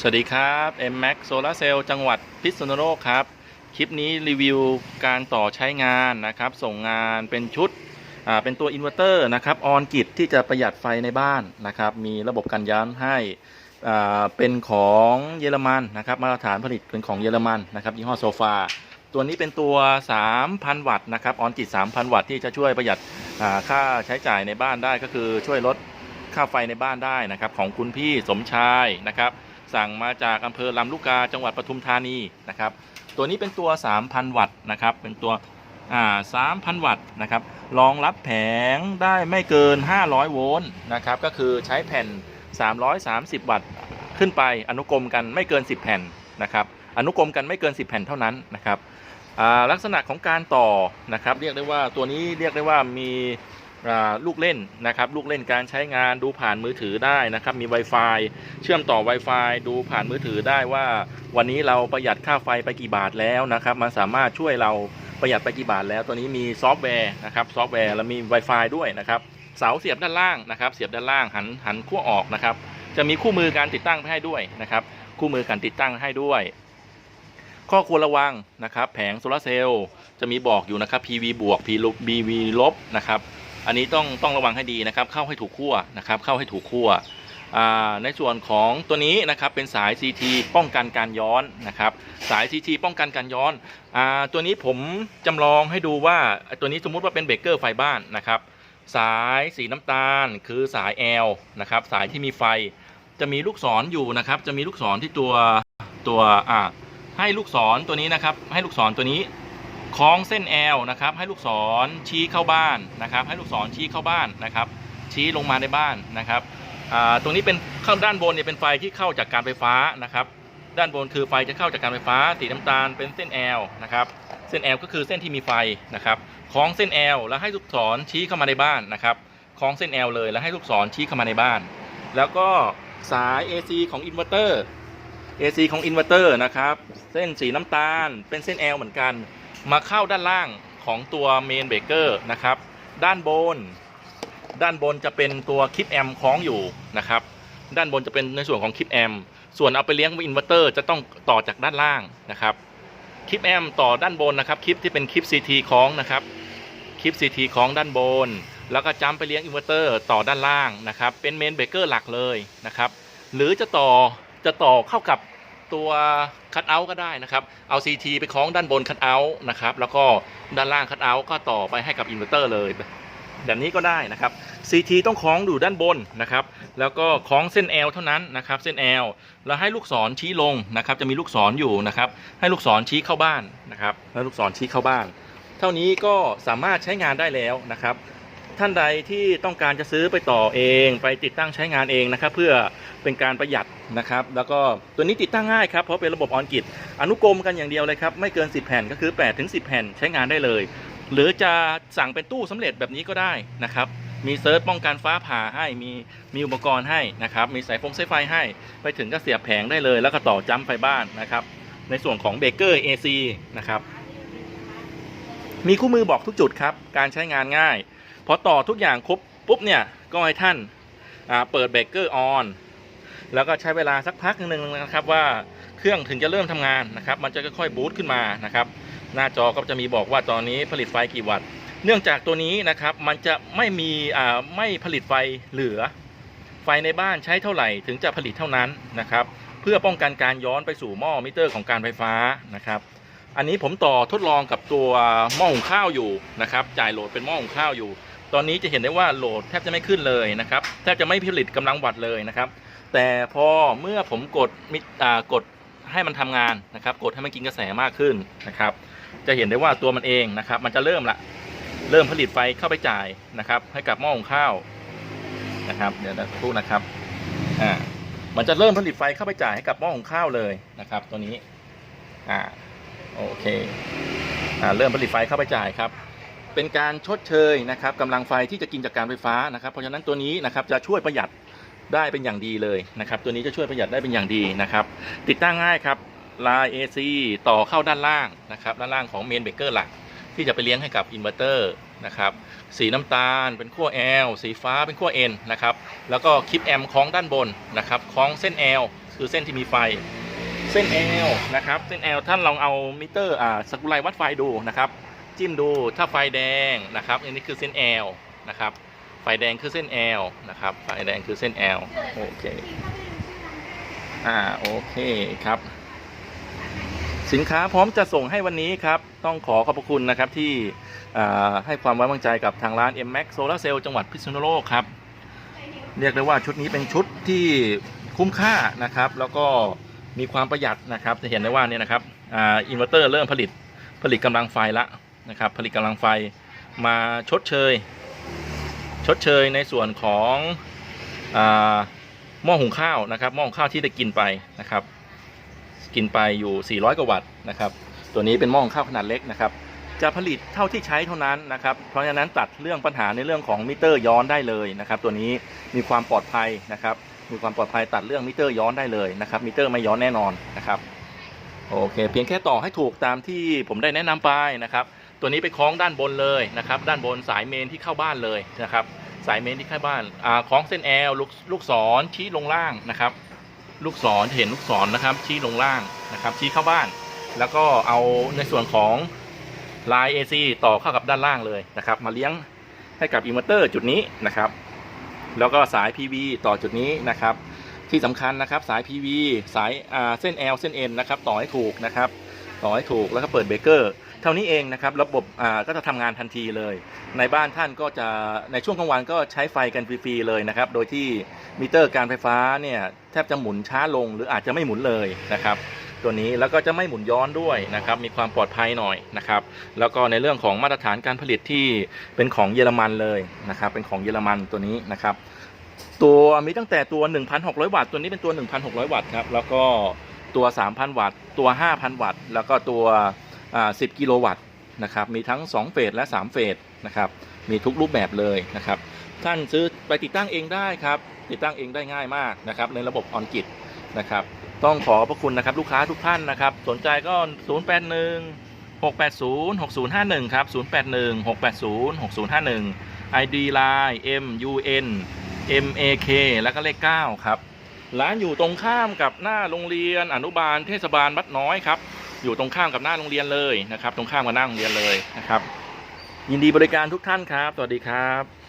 สวัสดีครับ M Max Solar Cell จังหวัดพิษณุโลกครับ คลิปนี้รีวิวการต่อใช้งานนะครับ ส่งงานเป็นชุดเป็นตัวอินเวอร์เตอร์นะครับออนกิจที่จะประหยัดไฟในบ้านนะครับ มีระบบกันย้อนให้เป็นของเยอรมันนะครับ มาตรฐานผลิตเป็นของเยอรมันนะครับยี่ห้อโซฟาตัวนี้เป็นตัว 3,000 วัตต์นะครับออนกิจ 3,000 วัตต์ที่จะช่วยประหยัดค่าใช้จ่ายในบ้านได้ก็คือช่วยลด ค่าไฟในบ้านได้นะครับ ของคุณพี่สมชายนะครับ สั่งมาจากอำเภอลำลูกกาจังหวัดปทุมธานีนะครับ ตัวนี้เป็นตัว 3,000 วัตต์นะครับ เป็นตัวอ่า3,000 วัตต์นะครับรองรับแผงได้ไม่เกิน 500 โวลต์นะครับ ก็คือใช้แผ่น 330 วัตต์ขึ้นไปอนุกรมกันไม่เกิน 10 แผ่นนะครับ อนุกรมกันไม่เกิน 10 แผ่นเท่านั้นนะครับลักษณะของการต่อนะครับ เรียกได้ว่าตัวนี้เรียกได้ว่ามี ลูกเล่นนะครับลูกเล่นการใช้งานดูผ่านมือถือได้นะครับมี Wi-Fi เชื่อมต่อ Wi-Fi ดูผ่านมือถือได้ว่า วันนี้เราประหยัดค่าไฟไปกี่บาทแล้วนะครับมันสามารถช่วยเราประหยัดไปกี่บาทแล้ว ตัวนี้มีซอฟต์แวร์นะครับซอฟต์แวร์แล้วมี Wi-Fi ด้วยนะครับเสาเสียบด้านล่างนะครับ เสียบด้านล่างหันหันขั้วออกนะครับ จะมีคู่มือการติดตั้งให้ด้วยนะครับ คู่มือการติดตั้งให้ด้วยข้อควรระวังนะครับ แผงโซลาเซลล์จะมีบอกอยู่นะครับ PV บวก PV ลบนะครับ อันนี้ต้องต้องระวังให้ดีนะครับ เข้าให้ถูกขั้วนะครับเข้าให้ถูกขั้วในส่วนของตัวนี้นะครับเป็นสาย CT ป้องกันการย้อนนะครับ สาย CT ป้องกันการย้อนอตัวนี้ผมจำลองให้ดูว่าตัวนี้สมมุติว่าเป็นเบรกเกอร์ไฟบ้านนะครับ สายสีน้ำตาลคือสาย L นะครับ สายที่มีไฟจะมีลูกศรอยู่นะครับ จะมีลูกศรที่ตัวตัวให้ลูกศรตัวนี้นะครับ ให้ลูกศรตัวนี้ คล้องเส้น L นะครับ ให้ลูกศรชี้เข้าบ้านนะครับ ให้ลูกศรชี้เข้าบ้านนะครับ ชี้ลงมาในบ้านนะครับตรงนี้เป็นข้างด้านบนเนี่ยเป็นไฟที่เข้าจากการไฟฟ้านะครับ ด้านบนคือไฟจะเข้าจากการไฟฟ้า สีน้ำตาลเป็นเส้น L นะครับ เส้น L ก็คือเส้นที่มีไฟนะครับคล้องเส้น L แล้วให้ลูกศรชี้เข้ามาในบ้านนะครับคล้องเส้น L เลยแล้วให้ลูกศรชี้เข้ามาในบ้าน แล้วก็สาย AC ของอินเวอร์เตอร์ AC ของอินเวอร์เตอร์นะครับ เส้นสีน้ำตาลเป็นเส้น L เหมือนกัน มาเข้าด้านล่างของตัวเมนเบรกเกอร์นะครับ ด้านบน ด้านบนจะเป็นตัวคลิปแอมคล้องอยู่นะครับ ด้านบนจะเป็นในส่วนของคลิปแอมส่วนเอาไปเลี้ยงอินเวอร์เตอร์จะต้องต่อจากด้านล่างนะครับ คลิปแอมต่อด้านบนนะครับ คลิปที่เป็นคลิป CT คล้องนะครับ คลิป CT คล้องด้านบน แล้วก็จัมไปเลี้ยงอินเวอร์เตอร์ต่อด้านล่างนะครับ เป็นเมนเบรกเกอร์หลักเลยนะครับ หรือจะต่อจะต่อเข้ากับ ตัวคัตเอาท์ก็ได้นะครับ เอา CT ไปคล้องด้านบนคัตเอาท์นะครับ แล้วก็ด้านล่างคัตเอาท์ก็ต่อไปให้กับอินเวอร์เตอร์เลย แบบนี้ก็ได้นะครับ CT ต้องคล้องอยู่ด้านบนนะครับ แล้วก็คล้องเส้น L เท่านั้นนะครับ เส้น L แล้วให้ลูกศรชี้ลงนะครับ จะมีลูกศรอยู่นะครับ ให้ลูกศรชี้เข้าบ้านนะครับ แล้วลูกศรชี้เข้าบ้าน เท่านี้ก็สามารถใช้งานได้แล้วนะครับ ท่านใดที่ต้องการจะซื้อไปต่อเอง ไปติดตั้งใช้งานเองนะครับ เพื่อเป็นการประหยัดนะครับ แล้วก็ตัวนี้ติดตั้งง่ายครับเพราะเป็นระบบออนกิจอนุกรมกันอย่างเดียวเลยครับ ไม่เกิน 10 แผ่นก็คือ8ถึง10 แผ่นใช้งานได้เลย หรือจะสั่งเป็นตู้สำเร็จแบบนี้ก็ได้นะครับมีเซิร์ชป้องกันฟ้าผ่าให้มีมีอุปกรณ์ให้นะครับมีสายฟงสายไฟให้ ไปถึงก็เสียบแผงได้เลย แล้วก็ต่อจัมไฟบ้านนะครับ ในส่วนของเบเกอร์ AC นะครับมีคู่มือบอกทุกจุดครับ การใช้งานง่าย พอต่อทุกอย่างครบปุ๊บเนี่ยก็ให้ท่านเปิดเบรกเกอร์ออนแล้วก็ใช้เวลาสักพักหนึ่งนะครับว่าเครื่องถึงจะเริ่มทำงานนะครับ มันจะค่อยๆบูตขึ้นมานะครับ หน้าจอก็จะมีบอกว่าตอนนี้ผลิตไฟกี่วัตต์ เนื่องจากตัวนี้นะครับมันจะไม่มีไม่ผลิตไฟเหลือ ไฟในบ้านใช้เท่าไหร่ถึงจะผลิตเท่านั้นนะครับ เพื่อป้องกันการย้อนไปสู่หม้อมิเตอร์ของการไฟฟ้านะครับ อันนี้ผมต่อทดลองกับตัวหม้อหุงข้าวอยู่นะครับ จ่ายโหลดเป็นหม้อหุงข้าวอยู่ ตอนนี้จะเห็นได้ว่าโหลดแทบจะไม่ขึ้นเลยนะครับแทบจะไม่ผลิตกำลังวัตต์เลยนะครับ แต่พอเมื่อผมกดมิอ่ากดให้มันทำงานนะครับ กดให้มันกินกระแสมากขึ้นนะครับ จะเห็นได้ว่าตัวมันเองนะครับ มันจะเริ่มละเริ่มผลิตไฟเข้าไปจ่ายนะครับ ให้กับหม้อหุงข้าวนะครับ เดี๋ยวนะพูดนะครับอ่ามันจะเริ่มผลิตไฟเข้าไปจ่ายให้กับหม้อหุงข้าวเลยนะครับ ตัวนี้อ่าโอเคอ่าเริ่มผลิตไฟเข้าไปจ่ายครับ เป็นการชดเชยนะครับกำลังไฟที่จะกินจากการไฟฟ้านะครับ เพราะฉะนั้นตัวนี้นะครับจะช่วยประหยัดได้เป็นอย่างดีเลยนะครับ ตัวนี้จะช่วยประหยัดได้เป็นอย่างดีนะครับ ติดตั้งง่ายครับลาย AC ต่อเข้าด้านล่างนะครับ ด้านล่างของเมนเบเกอร์หลัก ที่จะไปเลี้ยงให้กับอินเวอร์เตอร์นะครับ สีน้ำตาลเป็นขั้ว L สีฟ้าเป็นขั้ว N นะครับ แล้วก็คลิปแอมคล้องด้านบนนะครับคล้องเส้น L คือเส้นที่มีไฟ เส้น L นะครับ เส้น L ท่านลองเอามิเตอร์อ่าสกุไลวัดไฟดูนะครับ จิ้มดูถ้าไฟแดงนะครับอันนี้คือเส้น L นะครับ ไฟแดงคือเส้น L นะครับ ไฟแดงคือเส้น L โอเคอ่าโอเคครับ สินค้าพร้อมจะส่งให้วันนี้ครับ ต้องขอขอบพระคุณนะครับที่ให้ความไว้วางใจกับทางร้าน M Max Solar Cell จังหวัดพิษณุโลกครับ เรียกได้ว่าชุดนี้เป็นชุดที่คุ้มค่านะครับ แล้วก็มีความประหยัดนะครับ จะเห็นได้ว่าเนี่ยนะครับออินเวอร์เตอร์เริ่มผลิตผลิตกำลังไฟละ นะครับ ผลิตกำลังไฟมาชดเชย ชดเชยในส่วนของอหม้อหุงข้าวนะครับหม้อหุงข้าวที่ได้กินไปนะครับ กินไปอยู่ 400 กว่าวัตต์นะครับ ตัวนี้เป็นหม้อหุงข้าวขนาดเล็กนะครับ จะผลิตเท่าที่ใช้เท่านั้นนะครับ เพราะฉะนั้นตัดเรื่องปัญหาในเรื่องของมิเตอร์ย้อนได้เลยนะครับ ตัวนี้มีความปลอดภัยนะครับ มีความปลอดภัยตัดเรื่องมิเตอร์ย้อนได้เลยนะครับ มิเตอร์ไม่ย้อนแน่นอนนะครับ โอเค เพียงแค่ต่อให้ถูกตามที่ผมได้แนะนำไปนะครับ ตัวนี้ไปคล้องด้านบนเลยนะครับ ด้านบนสายเมนที่เข้าบ้านเลยนะครับ สายเมนที่เข้าบ้านอ่าคล้องเส้นแอลลูกลูกศรชี้ลงล่างนะครับ ลูกศรเห็นลูกศรนะครับ ชี้ลงล่างนะครับ ชี้เข้าบ้าน แล้วก็เอาในส่วนของลาย AC ต่อเข้ากับด้านล่างเลยนะครับ มาเลี้ยงให้กับอินเวอร์เตอร์จุดนี้นะครับ แล้วก็สาย PV ต่อจุดนี้นะครับ ที่สำคัญนะครับสาย PV สายเส้น L เส้น N นะครับ ต่อให้ถูกนะครับ ต่อให้ถูกแล้วก็เปิดเบรกเกอร์ เท่านี้เองนะครับระบบก็จะทำงานทันทีเลย ในบ้านท่านก็จะในช่วงกลางวันก็ใช้ไฟกันฟรีๆเลยนะครับ โดยที่มิเตอร์การไฟฟ้าเนี่ยแทบจะหมุนช้าลงหรืออาจจะไม่หมุนเลยนะครับตัวนี้แล้วก็จะไม่หมุนย้อนด้วยนะครับมีความปลอดภัยหน่อยนะครับแล้วก็ในเรื่องของมาตรฐานการผลิตที่เป็นของเยอรมันเลยนะครับเป็นของเยอรมันตัวนี้นะครับตัวมีตั้งแต่ตัว 1,600 วัตต์ตัวนี้เป็นตัว 1,600 วัตต์ครับแล้วก็ตัว 3,000 วัตต์ตัว 5,000 วัตต์แล้วก็ตัว 10 กิโลวัตต์นะครับมีทั้ง 2 เฟสและ 3 เฟสนะครับมีทุกรูปแบบเลยนะครับท่านซื้อไปติดตั้งเองได้ครับติดตั้งเองได้ง่ายมากนะครับในระบบออนกิจนะครับต้องขอพระคุณนะครับลูกค้าทุกท่านนะครับสนใจก็ 081 680 6051 ครับ 081 680 6051 ID Line MUN MAK แล้วก็เลข 9 ครับ ร้านอยู่ตรงข้ามกับหน้าโรงเรียนอนุบาลเทศบาลบัดน้อยครับ อยู่ตรงข้ามกับหน้าโรงเรียนเลยนะครับ ตรงข้ามกับหน้าโรงเรียนเลยนะครับ ยินดีบริการทุกท่านครับ สวัสดีครับ